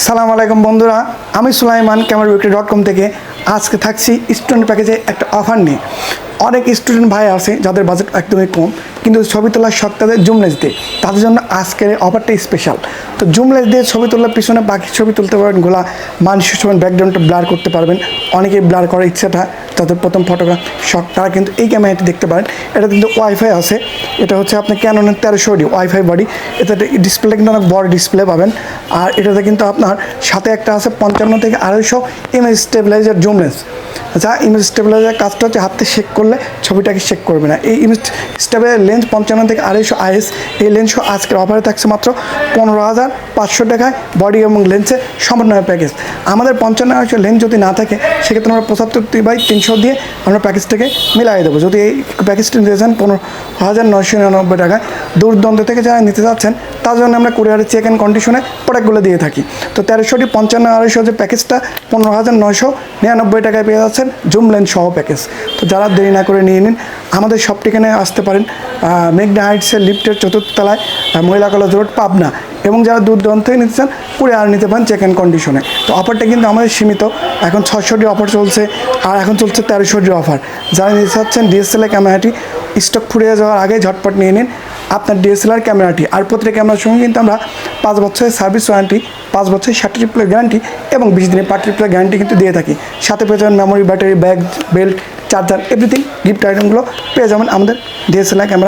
সালাম আলাইকুম বন্ধুরা, আমি Sulaiman camera Bikri dot com থেকে আজকে থাকছি স্টুডেন্ট প্যাকেজে একটা অফার নিয়ে। অনেক স্টুডেন্ট ভাই আছে যাদের বাজেট একদমই কম, কিন্তু ছবি তোলার শখ তাদের জুমলেস দিয়ে। তাদের জন্য আজকের অফারটা স্পেশাল তো জুমলেস দিয়ে ছবি তোলার পিছনে বাকি ছবি তুলতে পারবেন, গোলা মানুষের সময় ব্যাকগ্রাউন্ডটা ব্লার করতে পারবেন। অনেকেই ব্লার করার ইচ্ছাটা, তাদের প্রথম ফটোগ্রাফ শখ, তারা কিন্তু এই ক্যামেরাটি দেখতে পারেন। এটা কিন্তু ওয়াইফাই আছে। এটা হচ্ছে আপনি ক্যাননের তেরোশো ডি ওয়াইফাই বডি এটাতে ডিসপ্লে কিন্তু অনেক বড় ডিসপ্লে পাবেন। আর এটাতে কিন্তু আপনার সাথে একটা আছে পঞ্চান্ন থেকে আড়াইশো এমএস স্টেবিলাইজার জুমলেস যা ইমেজ স্টেবিলাইজার কাজটা হচ্ছে হাতে শেক করলে ছবিটাকে শেক করবে না। এই ইমেজ স্টেবিলাইজার লেন্স পঞ্চান্ন থেকে আড়াইশো আইএস। এই লেন্সও আজকের অফারে থাকছে মাত্র পনেরো হাজার পাঁচশো টাকায় বডি এবং লেন্সের সমন্বয় প্যাকেজ আমাদের পঞ্চান্ন আড়াইশো লেন্স যদি না থাকে, সেক্ষেত্রে আমরা পঁচাত্তর বাই তিনশো দিয়ে আমরা প্যাকেজটাকে মিলাই দেবো। যদি এই প্যাকেজটি নিতে চান, পনেরো হাজার নয়শো নিরানব্বই টাকায়। দূর থেকে যারা নিতে চাচ্ছেন তার জন্য আমরা কুরিয়ারে চেক অ্যান্ড কন্ডিশনে প্রোডাক্টগুলো দিয়ে থাকি। তো তেরোশোটি পঞ্চান্ন আড়াইশো যে প্যাকেজটা পনেরো হাজার নয়শো নিরানব্বই টাকায় পেয়ে যাচ্ছেন জুম লেন্স সহ প্যাকেজ। তো যারা দেরি না করে নিয়ে নিন আমাদের সব ঠিকানে আসতে পারেন মেঘনা হাইটসের লিফটের চতুর্থ তলায় আহ, মহিলা কলেজ রোড পাবনা। এবং যারা দূর দূরান্ত থেকে নিতে চান কুরিয়ার নিতে পারেন চেক অ্যান্ড কন্ডিশনে তো অফারটা কিন্তু আমাদের সীমিত। এখন ছশোটি অফার চলছে আর এখন চলছে তেরোশোটি অফার যারা নিতে চাচ্ছেন ডিএসএলএ ক্যামেরাটি স্টক ফুরিয়ে যাওয়ার আগে ঝটপট নিয়ে নিন। আপনার ডিএসএলআর ক্যামেরাটি আর প্রতিটা ক্যামেরার সঙ্গে কিন্তু আমরা পাঁচ বছরের সার্ভিস ওয়ারেন্টি, পাঁচ বছরের ষাট ট্রিপলের গ্যারান্টি এবং বিশ দিনের পার্ট ট্রিপলের গ্যারান্টি কিন্তু দিয়ে থাকি। সাথে পেয়ে যাবেন memory battery bag belt charger everything gift আইটেমগুলো পেয়ে যাবেন আমাদের ডিএসএলআর ক্যামেরা